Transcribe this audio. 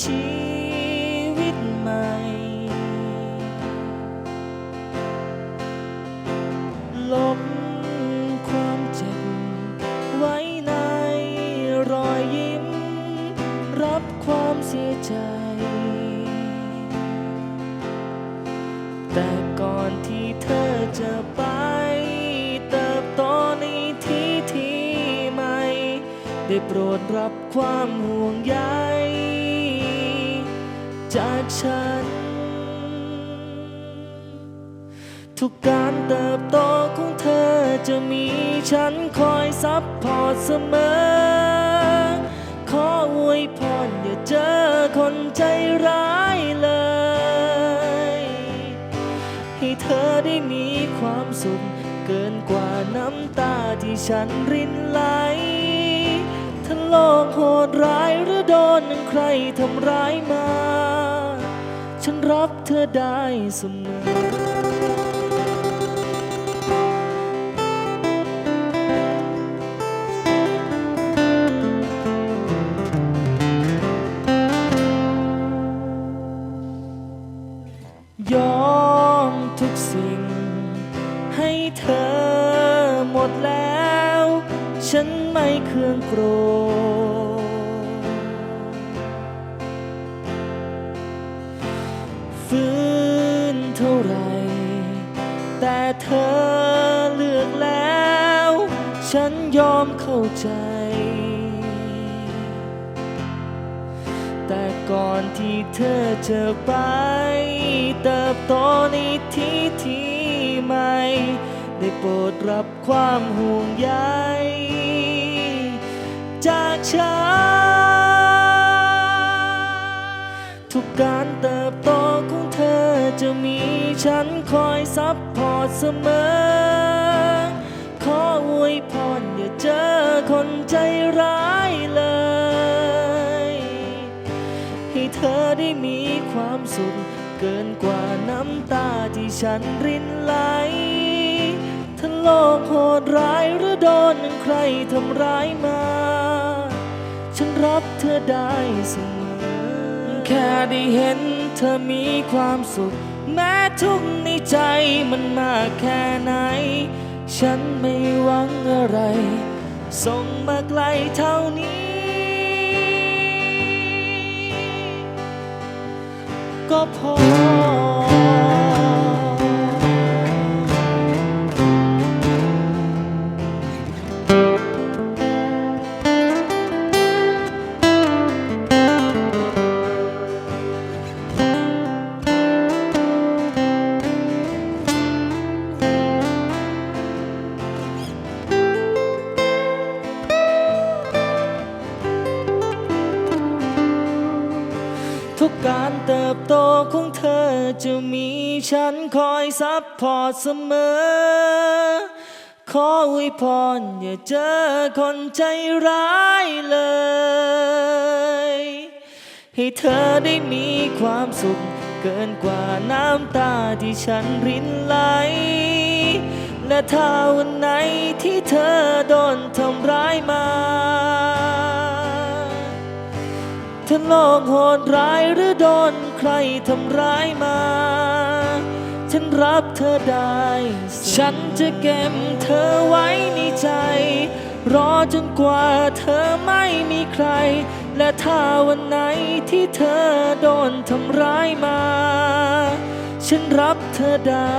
ชีวิตใหม่ ลบความเจ็บไว้ในรอยยิ้ม รับความเสียใจ แต่ก่อนที่เธอจะไปเติบโตในที่ที่ใหม่ ได้โปรดรับความห่วงใย จากฉัน ทุกการเติบโตของเธอจะมีฉันคอยซับพอร์ตเสมอ ขออวยพรอย่าเจอคนใจร้ายเลย ให้เธอได้มีความสุขเกินกว่าน้ำตาที่ฉันรินไหลถ้าโลกโหดร้ายหรือ ดนใครทำร้ายมา ฉันรับเธอได้เสมอ ยอมทุกสิ่ง ให้เธอหมดแล้ว ฉันไม่เคืองโกรธ ท่าไร แต่เธอเลือกแล้ว ฉันยอมเข้าใจ แต่ก่อนที่เธอจะไป เติบโตในที่ที่ใหม่ ได้โปรดรับความห่วงใยจากฉันทุกการเติบโตของ จะมีฉันคอยซับพอร์ตเสมอ ขออวยพรอย่าเจอคนใจร้ายเลย ให้เธอได้มีความสุข เกินกว่าน้ำตาที่ฉันรินไหลถ้าโลกโหดร้ายหรือโดนใครทำร้ายมา ฉันรับเธอได้เสมอ แค่ได้เห็น ธอมีความสุข แม้ทุกในใจมันมากแค่ไหน ฉันไม่หวังอะไร ส่งมาไกลเท่านี้ ก็พอ ทุกการเติบโตของเธอจะมีฉันคอยซับพอร์ตเสมอ ขออวยพรอย่าเจอคนใจร้ายเลย ให้เธอได้มีความสุขเกินกว่าน้ำตาที่ฉันรินไหล และถ้าวันไหนที่เธอโดนทำร้ายมา ถ้าโลกโหดร้ายหรือโดนใครทำร้ายมา ฉันรับเธอได้ ฉันจะเก็บเธอไว้ในใจ รอจนกว่าเธอไม่มีใคร และถ้าวันไหนที่เธอโดนทำร้ายมา ฉันรับเธอได้